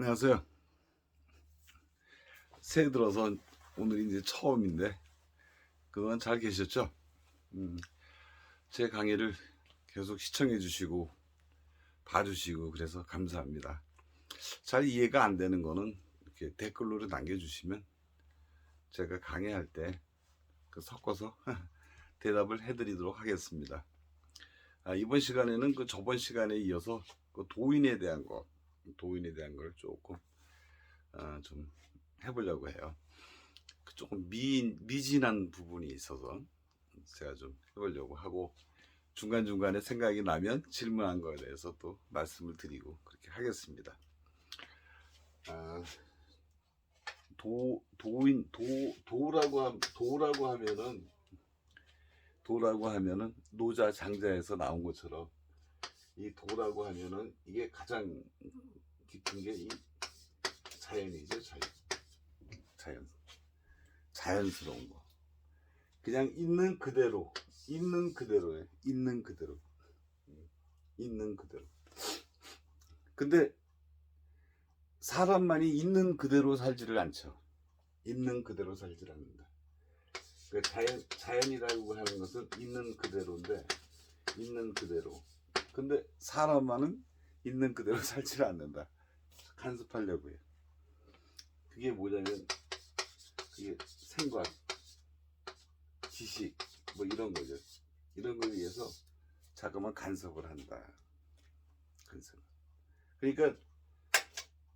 안녕하세요. 새해 들어서 오늘이 이제 처음인데 그동안 잘 계셨죠? 음, 제 강의를 계속 시청해 주시고 봐주시고 그래서 감사합니다. 잘 이해가 안 되는 거는 이렇게 댓글로 남겨주시면 제가 강의할 때그 섞어서 대답을 해드리도록 하겠습니다. 아, 이번 시간에는 그 저번 시간에 이어서 그 도인에 대한 거, 도인에 대한 걸 조금 아, 좀 해보려고 해요. 그 조금 미, 미진한 부분이 있어서 제가 좀 해보려고 하고 중간 중간에 생각이 나면 질문한 거에 대해서 또 말씀을 드리고 그렇게 하겠습니다. 아, 도 도인 도 도라고 함 도라고 하면은 도라고 하면은 노자 장자에서 나온 것처럼 이 도라고 하면은 이게 가장 깊은 게 이 자연이죠 자연 자연 자연스러운 거. 그냥 있는 그대로 있는 그대로에 있는 그대로. 음, 있는 그대로. 근데 사람만이 있는 그대로 살지를 않죠. 있는 그대로 살지를 않는다. 그 자연, 자연이라고 하는 것은 있는 그대로인데, 있는 그대로. 근데 사람만은 있는 그대로 살지를 않는다. 간섭하려고 해요. 그게 뭐냐면, 그게 생각, 지식, 뭐 이런 거죠. 이런 걸 위해서 자꾸만 간섭을 한다. 간섭. 그러니까,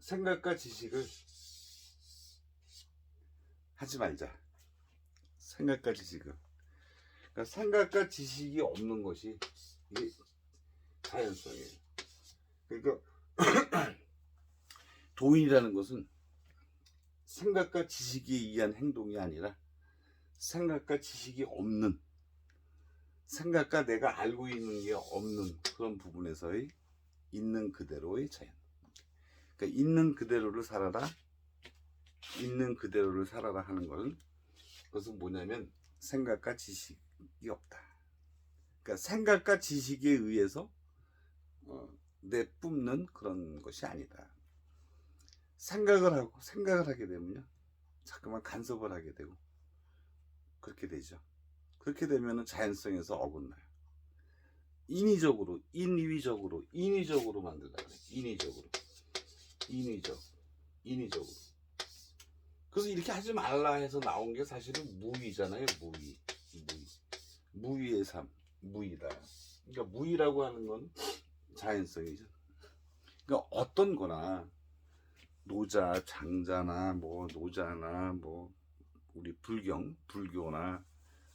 생각과 지식을 하지 말자. 생각과 지식은. 그러니까 생각과 지식이 없는 것이 이게 자연성이에요. 그러니까 도인이라는 것은 생각과 지식에 의한 행동이 아니라 생각과 지식이 없는 생각과 내가 알고 있는 게 없는 그런 부분에서의 있는 그대로의 자연. 그러니까 있는 그대로를 살아라. 있는 그대로를 살아라 하는 것은 그것은 뭐냐면 생각과 지식이 없다. 그러니까 생각과 지식에 의해서 어, 내 뿜는 그런 것이 아니다. 생각을 하고 생각을 하게 되면요, 자꾸만 간섭을 하게 되고 그렇게 되죠. 그렇게 되면은 자연성에서 어긋나요. 인위적으로, 인위적으로, 인위적으로 만들다 그래. 인위적으로, 인위적, 인위적으로. 그래서 이렇게 하지 말라 해서 나온 게 사실은 무의잖아요. 무의. 무의. 무의의 삶. 무의다. 그러니까 무의라고 하는 건 자연성이죠. 그러니까 어떤 거나 노자, 장자나 뭐 노자나 뭐 우리 불경, 불교나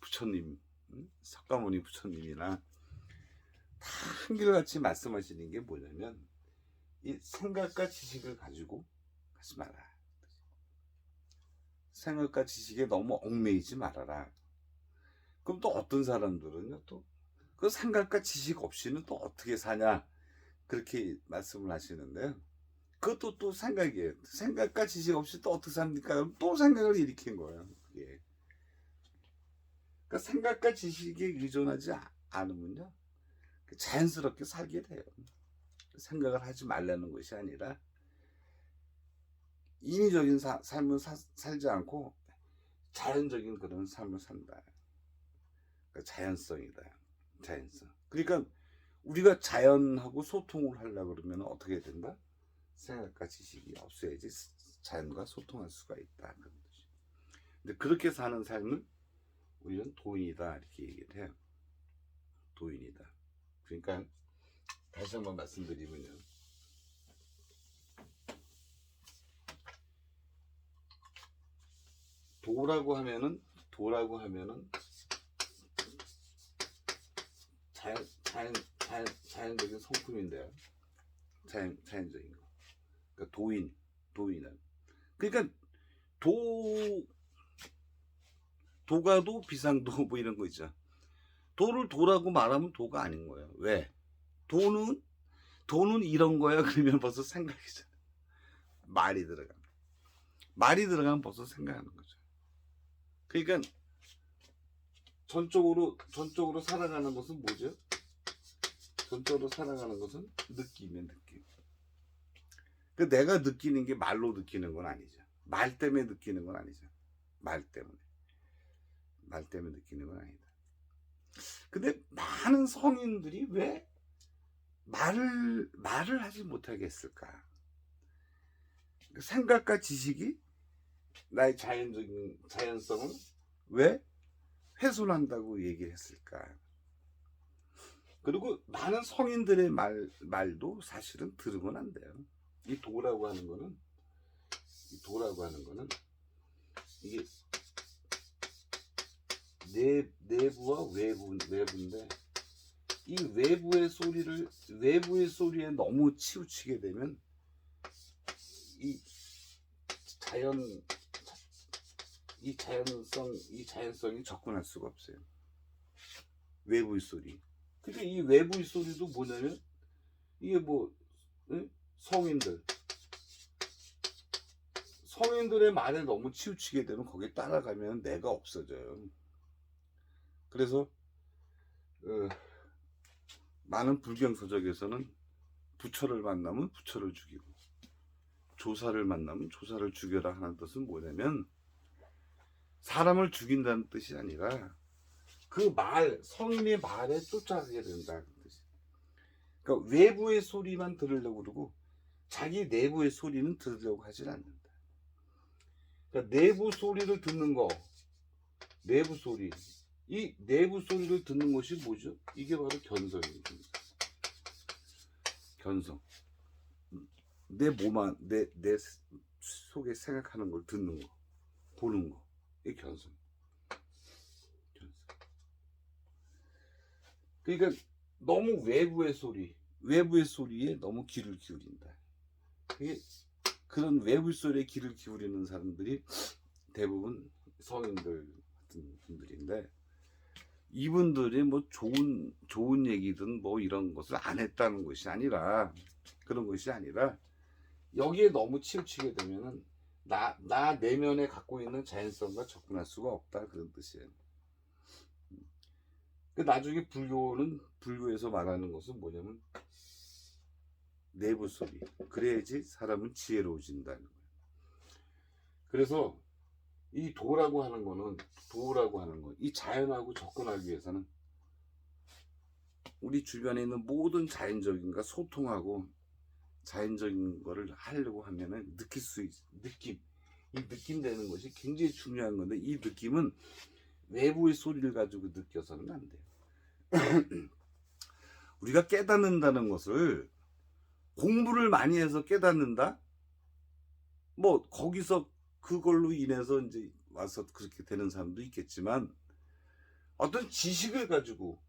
부처님, 음? 석가모니 부처님이나 다 한결같이 말씀하시는 게 뭐냐면 이 생각과 지식을 가지고 하지 마라. 생각과 지식에 너무 얽매이지 말아라. 그럼 또 어떤 사람들은요, 또, 그 생각과 지식 없이는 또 어떻게 사냐, 그렇게 말씀을 하시는데요. 그것도 또 생각이에요. 생각과 지식 없이 또 어떻게 삽니까? 또 생각을 일으킨 거예요, 그게. 그러니까 생각과 지식에 의존하지 아- 않으면요, 자연스럽게 살게 돼요. 생각을 하지 말라는 것이 아니라, 인위적인 사- 삶을 사- 살지 않고 자연적인 그런 삶을 산다. 그러니까 자연성이다. 자연성. 그러니까 우리가 자연하고 소통을 하려고 그러면 어떻게 된다? 생각과 지식이 없어야지 자연과 소통할 수가 있다. 그런 거지. 근데 그렇게 사는 삶을 우리는 도인이다. 이렇게 얘기를 해요. 도인이다. 그러니까 다시 한번 말씀드리면요. 도라고 하면은 도라고 하면은 자연 자연 자연 자연적인 성품인데요. 자연 자연적인 거. 그러니까 도인 도인은 그러니까 도 도가도 비상도 뭐 이런 거 있죠. 도를 도라고 말하면 도가 아닌 거예요. 왜? 도는 도는 이런 거야 그러면 벌써 생각이잖아. 말이 들어가. 말이 들어가면 벌써 생각하는 거죠. 그러니까 전적으로 전적으로 살아가는 것은 뭐죠? 전적으로 살아가는 것은 느낌이에요, 느낌. 그 내가 느끼는 게 말로 느끼는 건 아니죠. 말 때문에 느끼는 건 아니죠. 말 때문에. 말 때문에 느끼는 건 아니다. 근데 많은 성인들이 왜 말을, 말을 하지 못하게 했을까? 그 생각과 지식이 나의 자연적인, 자연성을 왜 훼손한다고 얘기를 했을까? 그리고 많은 성인들의 말, 말도 사실은 들으면 안 돼요. 이 도라고 하는 거는, 이 도라고 하는 거는, 이게 내, 내부와 외부, 외부인데, 이 외부의 소리를, 외부의 소리에 너무 치우치게 되면, 이 자연, 이 자연성, 이 자연성이 접근할 수가 없어요. 외부의 소리. 근데 이 외부의 소리도 뭐냐면, 이게 뭐, 응? 성인들. 성인들의 말에 너무 치우치게 되면 거기에 따라가면 내가 없어져요. 그래서, 어, 많은 불경 서적에서는 부처를 만나면 부처를 죽이고, 조사를 만나면 조사를 죽여라 하는 뜻은 뭐냐면, 사람을 죽인다는 뜻이 아니라, 그 말, 성인의 말에 쫓아가게 된다는 뜻이. 그러니까 외부의 소리만 들으려고 그러고 자기 내부의 소리는 들으려고 하질 않는다. 그러니까 내부 소리를 듣는 거, 내부 소리. 이 내부 소리를 듣는 것이 뭐죠? 이게 바로 견성입니다. 견성. 내 몸안, 내, 내 속에 생각하는 걸 듣는 거, 보는 거. 이게 견성. 그러니까 너무 외부의 소리, 외부의 소리에 너무 귀를 기울인다. 그런 외부 소리에 귀를 기울이는 사람들이 대부분 성인들 같은 분들인데 이분들이 뭐 좋은 좋은 얘기든 뭐 이런 것을 안 했다는 것이 아니라 그런 것이 아니라 여기에 너무 치우치게 되면은 나, 나 내면에 갖고 있는 자연성과 접근할 수가 없다 그런 뜻이에요. 그 나중에 불교는 불교에서 말하는 것은 뭐냐면 내부 소리. 그래야지 사람은 지혜로워진다는 거예요. 그래서 이 도라고 하는 거는 도라고 하는 거, 이 자연하고 접근하기 위해서는 우리 주변에 있는 모든 자연적인과 소통하고 자연적인 거를 하려고 하면은 느낄 수 있, 느낌, 이 느낌 되는 것이 굉장히 중요한 건데 이 느낌은 외부의 소리를 가지고 느껴서는 안 돼요. 우리가 깨닫는다는 것을 공부를 많이 해서 깨닫는다? 뭐, 거기서 그걸로 인해서 이제 와서 그렇게 되는 사람도 있겠지만, 어떤 지식을 가지고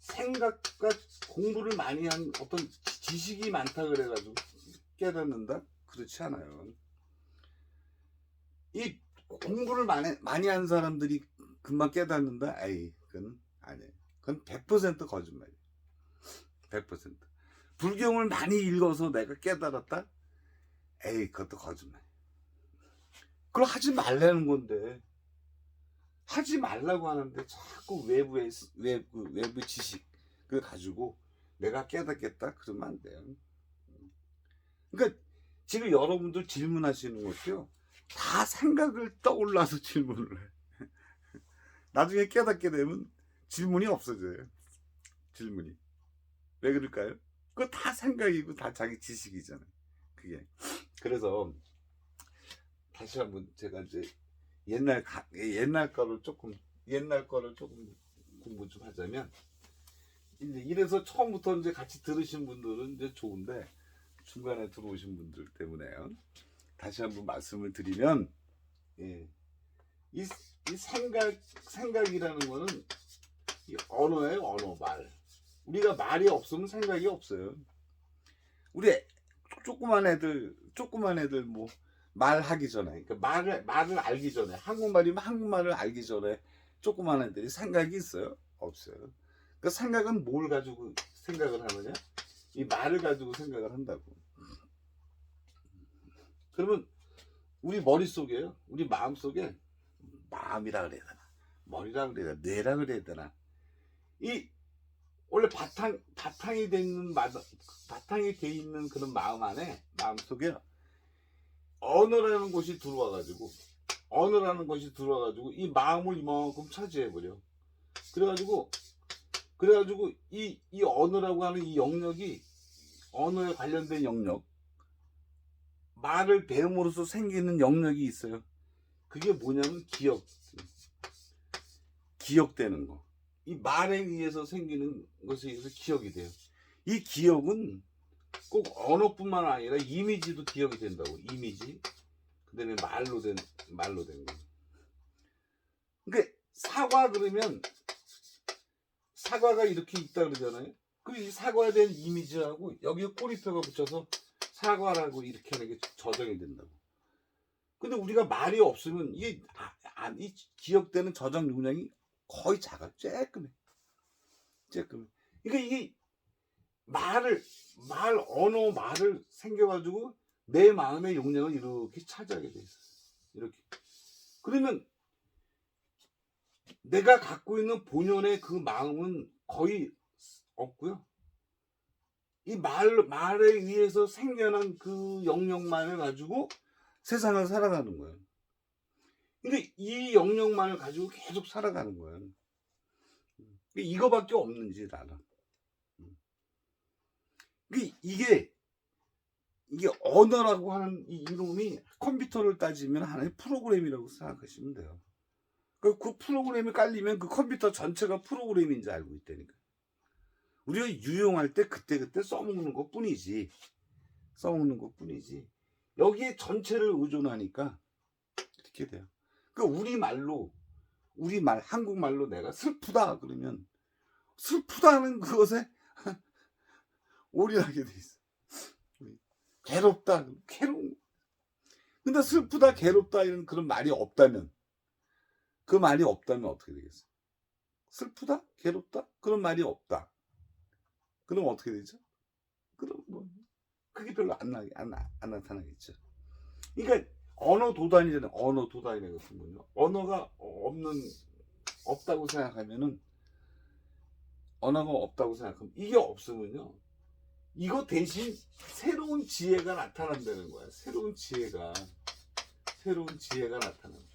생각과 공부를 많이 한 어떤 지식이 많다 그래가지고 깨닫는다? 그렇지 않아요. 이 공부를 많이, 많이 한 사람들이 금방 깨닫는다? 아이, 그건 아니에요. 그건 100% 거짓말이에요. 100%. 불경을 많이 읽어서 내가 깨달았다? 에이, 그것도 거짓말. 그걸 하지 말라는 건데. 하지 말라고 하는데 자꾸 외부의, 외부, 외부 지식, 그 가지고 내가 깨닫겠다? 그러면 안 돼요. 그러니까 지금 여러분들 질문하시는 것도요, 다 생각을 떠올라서 질문을 해. 나중에 깨닫게 되면 질문이 없어져요. 질문이. 왜 그럴까요? 그거 다 생각이고 다 자기 지식이잖아요. 그게. 그래서 다시 한번 제가 이제 옛날 가, 옛날 거를 조금 옛날 거를 조금 공부 좀 하자면 이제 이래서 처음부터 이제 같이 들으신 분들은 이제 좋은데 중간에 들어오신 분들 때문에요. 다시 한번 말씀을 드리면 예. 이, 이 생각 생각이라는 거는 이 언어예요, 언어, 말. 우리가 말이 없으면 생각이 없어요. 우리 애- 조그만 애들, 조그만 애들 뭐 말하기 전에, 그러니까 말을 말을 알기 전에 한국말이면 한국말을 알기 전에 조그만 애들이 생각이 있어요? 없어요. 그 생각은 뭘 가지고 생각을 하느냐? 이 말을 가지고 생각을 한다고. 그러면 우리 머릿속에요, 우리 마음속에 마음이라 그래야 되나? 머리라 그래야 되나? 뇌라 그래야 되나? 이 원래 바탕 바탕이 돼 있는 마, 바탕이 돼 있는 그런 마음 안에 마음 속에 언어라는 것이 들어와가지고 언어라는 것이 들어와가지고 이 마음을 이만큼 차지해버려. 그래가지고 그래가지고 이, 이 언어라고 하는 이 영역이 언어에 관련된 영역 말을 배움으로써 생기는 영역이 있어요. 그게 뭐냐면 기억. 기억되는 거. 이 말에 의해서 생기는 것에 의해서 기억이 돼요. 이 기억은 꼭 언어뿐만 아니라 이미지도 기억이 된다고. 이미지. 그다음에 말로 된 말로 된 거. 그러니까 사과 그러면 사과가 이렇게 있다 그러잖아요. 그이 사과에 대한 이미지하고 여기에 꼬리표가 붙여서 사과라고 이렇게 하는 게 저장이 된다고. 근데 우리가 말이 없으면 이게 아, 아, 이 기억되는 저장 용량이 거의 작아. 쬐끔해. 쬐끔해. 그러니까 이게 말을 말 언어 말을 생겨가지고 내 마음의 용량을 이렇게 차지하게 돼 있어. 이렇게. 그러면 내가 갖고 있는 본연의 그 마음은 거의 없고요. 이 말, 말에 의해서 생겨난 그 영역만을 가지고 세상을 살아가는 거예요. 근데 이 영역만을 가지고 계속 살아가는 거예요. 이거밖에 없는지 나는. 이게, 이게, 이게 언어라고 하는 이 이름이 컴퓨터를 따지면 하나의 프로그램이라고 생각하시면 돼요. 그, 그 프로그램이 깔리면 그 컴퓨터 전체가 프로그램인지 알고 있다니까. 우리가 유용할 때 그때그때 써먹는 것 뿐이지. 써먹는 것 뿐이지. 여기에 전체를 의존하니까 이렇게 돼요. 그 우리 말로, 우리 말, 한국말로 내가 슬프다 그러면 슬프다는 그것에 올인하게 돼 있어. 괴롭다, 괴로운. 근데 슬프다, 괴롭다 이런 그런 말이 없다면 그 말이 없다면 어떻게 되겠어? 슬프다? 괴롭다? 그런 말이 없다. 그럼 어떻게 되죠? 그럼 뭐 그게 별로 안, 나, 안, 나- 안 나타나겠죠. 그러니까 언어 도단이잖아요. 언어 도단이라는 것은 뭐냐? 언어가 없는 없다고 생각하면은 언어가 없다고 생각하면 이게 없으면요. 이거 대신 새로운 지혜가 나타난다는 거야. 새로운 지혜가 새로운 지혜가 나타난다.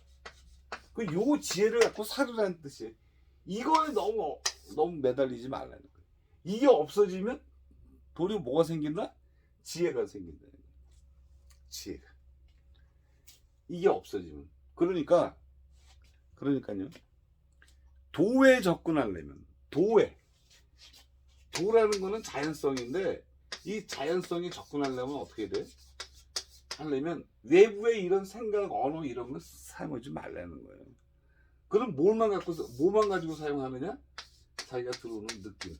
그요 지혜를 갖고 살으라는 뜻이에요. 이거에 너무 너무 매달리지 말라는 거예요. 이게 없어지면 도리어 뭐가 생긴다? 지혜가 거예요. 지혜가. 이게 없어지면. 그러니까 그러니까요. 도에 접근하려면 도에 도라는 거는 자연성인데 이 자연성에 접근하려면 어떻게 돼? 하려면 외부의 이런 생각, 언어 이런 걸 사용하지 말라는 거예요. 그럼 뭘만 갖고 뭐만 가지고 사용하느냐? 자기가 들어오는 느낌.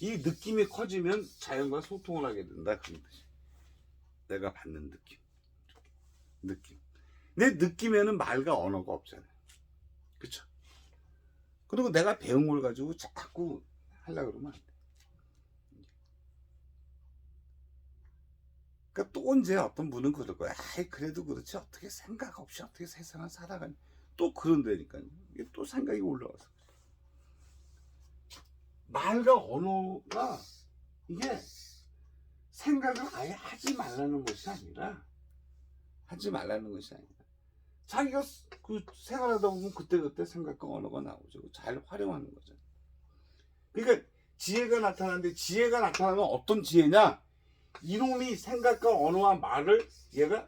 이 느낌이 커지면 자연과 소통을 하게 된다 그런 뜻이. 내가 받는 느낌. 느낌. 내 느낌에는 말과 언어가 없잖아요. 그쵸? 그리고 내가 배운 걸 가지고 자꾸 하려고 그러면 안 돼. 그러니까 또 언제 어떤 분은 그럴 거야. 아이, 그래도 그렇지. 어떻게 생각 없이 어떻게 세상을 살아가니. 또 그런다니까요. 이게 또 생각이 올라와서. 말과 언어가 이게 생각을 아예 하지 말라는 것이 아니라 하지 말라는 것이 아니라 자기가 그 생활하다 보면 그때그때 생각과 언어가 나오죠. 잘 활용하는 거죠. 그러니까 지혜가 나타나는데 지혜가 나타나면 어떤 지혜냐? 이놈이 생각과 언어와 말을 얘가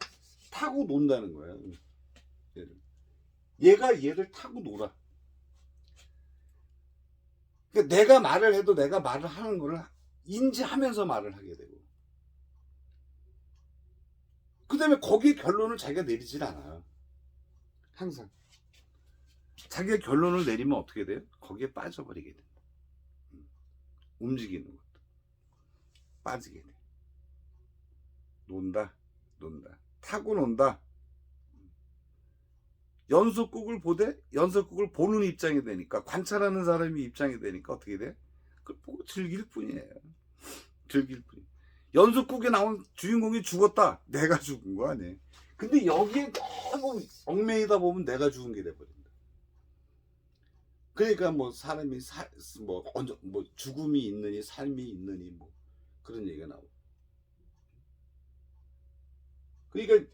타고 논다는 거예요. 얘를. 얘가 얘를 타고 놀아. 그러니까 내가 말을 해도 내가 말을 하는 거를 인지하면서 말을 하게 되고. 그 다음에 거기에 결론을 자기가 내리질 않아요. 항상. 자기가 결론을 내리면 어떻게 돼요? 거기에 빠져버리게 된다. 음. 움직이는 것도. 빠지게 돼. 논다, 논다. 타고 논다. 연속극을 보되 연속극을 보는 입장이 되니까 관찰하는 사람이 입장이 되니까 어떻게 돼? 그걸 보고 즐길 뿐이에요. 즐길 뿐. 연속극에 나온 주인공이 죽었다. 내가 죽은 거 아니에요. 근데 여기에 너무 얽매이다 보면 내가 죽은 게 돼버린다. 그러니까 뭐 사람이 사, 뭐, 언제, 뭐 죽음이 있느니 삶이 있느니 뭐 그런 얘기가 나오고. 그러니까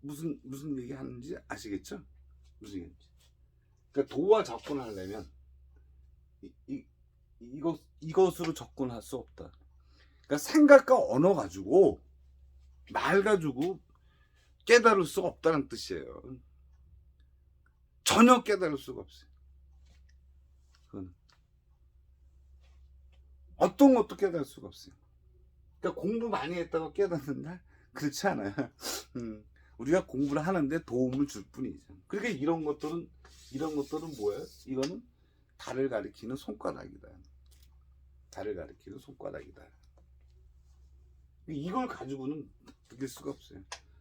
무슨 무슨 얘기 하는지 아시겠죠? 무슨 얘기인지. 그러니까 도와 접근하려면 이, 이 이것 이것으로 접근할 수 없다. 그러니까 생각과 언어 가지고 말 가지고 깨달을 수가 없다는 뜻이에요. 전혀 깨달을 수가 없어요. 어떤 것도 깨달을 수가 없어요. 그러니까 공부 많이 했다고 깨닫는다? 그렇지 않아요. 음, 우리가 공부를 하는데 도움을 줄 뿐이죠. 그러니까 이런 것들은 이런 것들은 뭐예요? 이거는 달을 가리키는 손가락이다. 달을 가리키는 손가락이다. 이걸 가지고는 느낄 수가 없어요.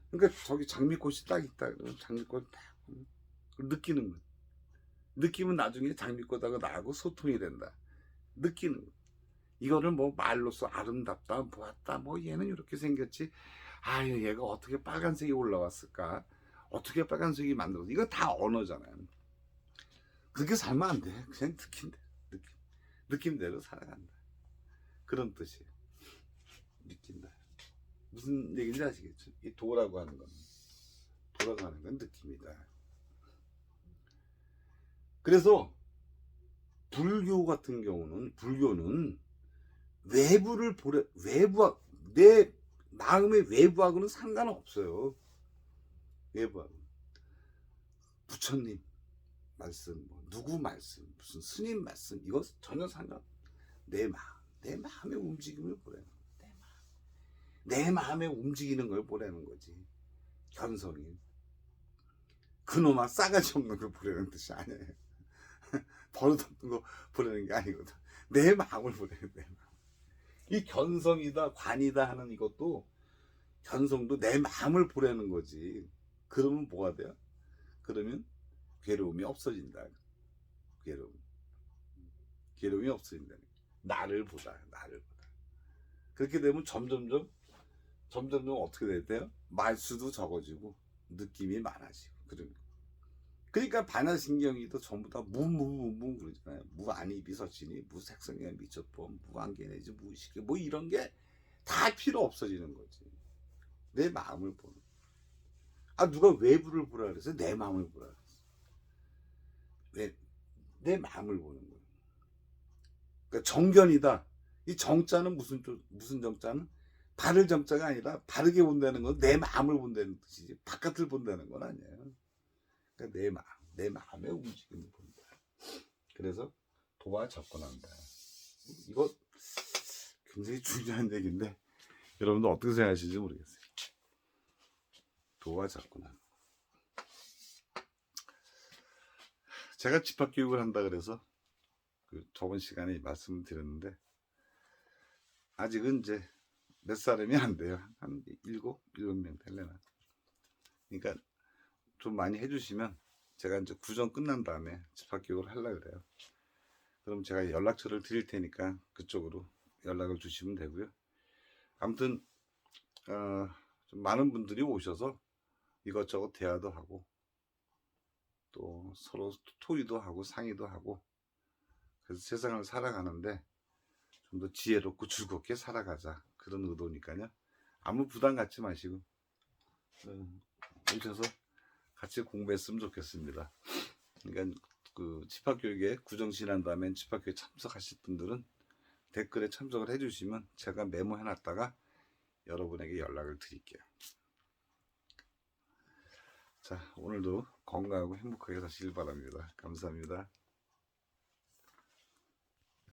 그러니까 저기 장미꽃이 딱 있다 그러면 장미꽃 딱 느끼는 거예요. 느끼면 나중에 장미꽃하고 나하고 소통이 된다. 느끼는 거. 이거를 뭐 말로써 아름답다, 보았다, 뭐 얘는 이렇게 생겼지. 아유, 얘가 어떻게 빨간색이 올라왔을까? 어떻게 빨간색이 만들었어? 이거 다 언어잖아요. 그렇게 살면 안 돼. 그냥 느낀대. 느낌. 느낌대로 살아간다. 그런 뜻이에요. 느낀다. 무슨 얘기인지 아시겠죠? 이 도라고 하는 건 돌아가는 건 느낌이다. 그래서 불교 같은 경우는 불교는 외부를 보래 외부학 내 마음의 외부하고는 상관없어요. 외부하고 부처님 말씀, 뭐 누구 말씀, 무슨 스님 말씀 이거 전혀 상관. 내 마음, 내 마음의 움직임을 마음, 내 마음에 움직이는 걸 보라는 거지. 견성이 그놈아 싸가지 없는 걸 보라는 뜻이 아니에요. 버릇없는 거 보라는 게 아니거든. 내 마음을 보라는 내 마음. 이 견성이다, 관이다 하는 이것도 견성도 내 마음을 보라는 거지. 그러면 뭐가 돼요? 그러면 괴로움이 없어진다. 괴로움. 괴로움이 없어진다. 나를 보다, 나를 보다. 그렇게 되면 점점점, 점점점 어떻게 돼요? 말수도 적어지고, 느낌이 많아지고, 그런 거. 그러니까 반야신경이도 전부 다 무무무무 그러잖아요. 무안이비 서신이 무색성에 미쳤범 무안개내지 무의식이 뭐 이런 게 다 필요 없어지는 거지. 내 마음을 보는. 아 누가 외부를 보라 그래서 내 마음을 보라 그랬어. 왜? 내 마음을 보는 거예요. 그러니까 정견이다. 이 정자는 무슨 조- 무슨 정자는 바를 정자가 아니라 바르게 본다는 건 내 마음을 본다는 뜻이지 바깥을 본다는 건 아니에요. 그러니까 내 마음, 내 마음의 움직임을 본다. 그래서 도와 접근한다. 이거 굉장히 중요한 얘기인데 여러분들 어떻게 생각하실지 모르겠어요. 도와 접근한다. 제가 집합 교육을 한다 그래서 그 저번 시간에 말씀을 드렸는데 아직은 이제 몇 사람이 안 돼요. 한 일곱, 일곱 명 될래나. 그러니까 좀 많이 해주시면 제가 이제 구정 끝난 다음에 집합 교육을 하려 그래요. 그럼 제가 연락처를 드릴 테니까 그쪽으로 연락을 주시면 되고요. 아무튼 어, 좀 많은 분들이 오셔서 이것저것 대화도 하고 또 서로 토의도 하고 상의도 하고 그래서 세상을 살아가는데 좀 더 지혜롭고 즐겁게 살아가자 그런 의도니까요. 아무 부담 갖지 마시고 어, 오셔서 같이 공부했으면 좋겠습니다. 그러니까 그 집합교육에 구정 지난 다음에 집합교육 참석하실 분들은 댓글에 참석을 해주시면 제가 메모해놨다가 여러분에게 연락을 드릴게요. 자 오늘도 건강하고 행복하게 사시길 바랍니다. 감사합니다.